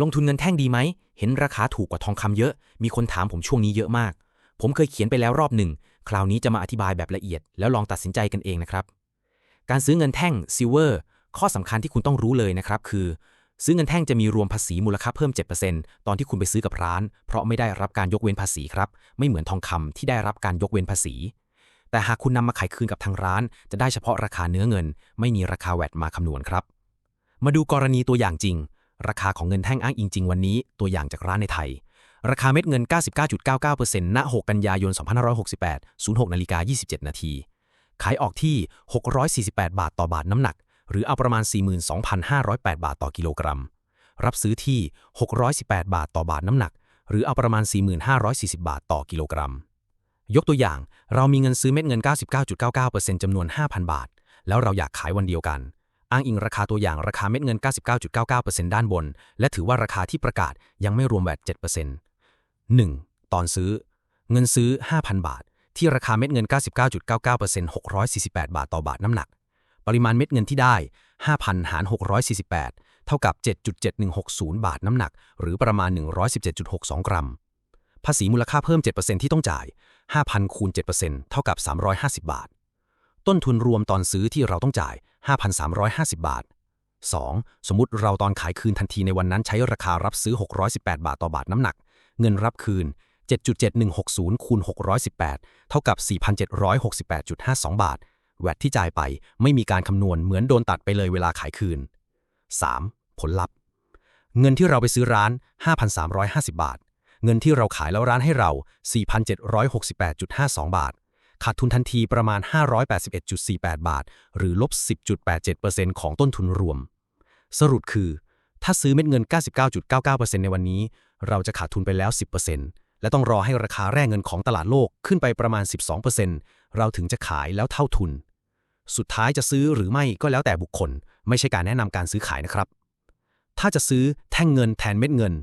ลงทุนเงินแท่งดีไหม เห็นราคาถูกกว่าทองคำเยอะ มีคนถามผมช่วงนี้เยอะมาก ผมเคยเขียนไปแล้วรอบหนึ่ง คราวนี้จะมาอธิบายแบบละเอียด แล้วลองตัดสินใจกันเองนะครับ การซื้อเงินแท่งซิลเวอร์ข้อสำคัญที่คุณต้องรู้เลยนะครับคือ ซื้อเงินแท่งจะมีรวมภาษีมูลค่าเพิ่ม 7%ตอนที่คุณไปซื้อกับร้าน เพราะไม่ได้รับการยกเว้นภาษีครับ ไม่เหมือนทองคำที่ได้รับการยกเว้นภาษี แต่หากคุณนำมาขายคืนกับทางร้าน จะได้เฉพาะราคาเนื้อเงิน ไม่มีราคาแวดมาคำนวณครับ มาดูกรณีตัวอย่างจริง ราคาของเงินแท่งอ้างอิงจริงวันนี้ตัวอย่างจากร้านในไทย ราคาเม็ดเงิน 99.99%ณ6กันยายน 2568 06นาฬิกา27 นาที ขายออกที่ 648 บาทต่อบาทน้ำหนัก หรือเอาประมาณ 42,508 บาทต่อกิโลกรัม รับซื้อที่ 618 บาทต่อบาทน้ำหนัก หรือเอาประมาณ 4540 บาทต่อกิโลกรัม ยกตัวอย่าง เรามีเงินซื้อเม็ดเงิน 99.99%จำนวน 5,000 บาท แล้วเราอยากขายวันเดียวกัน อ้างอิงราคาตัวอย่างราคาเม็ดเงิน 99.99%ด้านบน และถือว่าราคาที่ประกาศยังไม่รวมแวด7% 1. ตอนซื้อ เงินซื้อ 5,000 บาท ที่ราคาเม็ดเงิน 99.99% 648 บาทต่อบาทน้ำหนัก ปริมาณเม็ดเงินที่ได้ 5,000 หาร 648 เท่ากับ 7.7160 บาทน้ำหนัก หรือประมาณ 117.62 กรัม ภาษีมูลค่าเพิ่ม 7%ที่ต้องจ่าย 5,000คูณ7%เท่ากับ 350 บาท ต้นทุนรวมตอนซื้อที่เราต้องจ่าย 5,350 บาท 2. สมมุติเราตอนขายคืนทันทีในวันนั้นใช้ราคารับซื้อ 618 บาทต่อบาทน้ำหนัก เงินรับคืน 7.7160 คูณ 618 เท่ากับ 4,768.52 บาท แวดที่จ่ายไปไม่มีการคำนวณเหมือนโดนตัดไปเลยเวลาขายคืน 3. ผลลัพธ์ เงินที่เราไปซื้อร้าน 5,350 บาท เงินที่เราขายแล้วร้านให้เรา 4,768.52 บาท ขาดทุนทันทีประมาณ 581.48 บาท หรือลบ 10.87%ของต้นทุนรวม สรุปคือ ถ้าซื้อเม็ดเงิน 99.99%ในวันนี้ เราจะขาดทุนไปแล้ว 10%และต้องรอให้ราคาแร่เงินของตลาดโลกขึ้นไปประมาณ 12%เราถึงจะขายแล้วเท่าทุน สุดท้ายจะซื้อหรือไม่ก็แล้วแต่บุคคล ไม่ใช่การแนะนำการซื้อขายนะครับ ถ้าจะซื้อแท่งเงินแทนเม็ดเงิน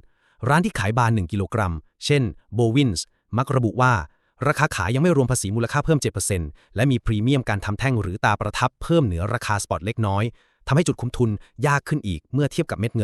ร้านที่ขายบาน1กิโลกรัม เช่น b o w i n s มักระบุว่า ราคาขายยังไม่รวมภาษีมูลค่าเพิ่ม 7%และมีพรีเมียมการทำแท่งหรือตาประทับเพิ่มเหนือราคาสปอตเล็กน้อยทำให้จุดคุ้มทุนยากขึ้นอีกเมื่อเทียบกับเม็ดเงิน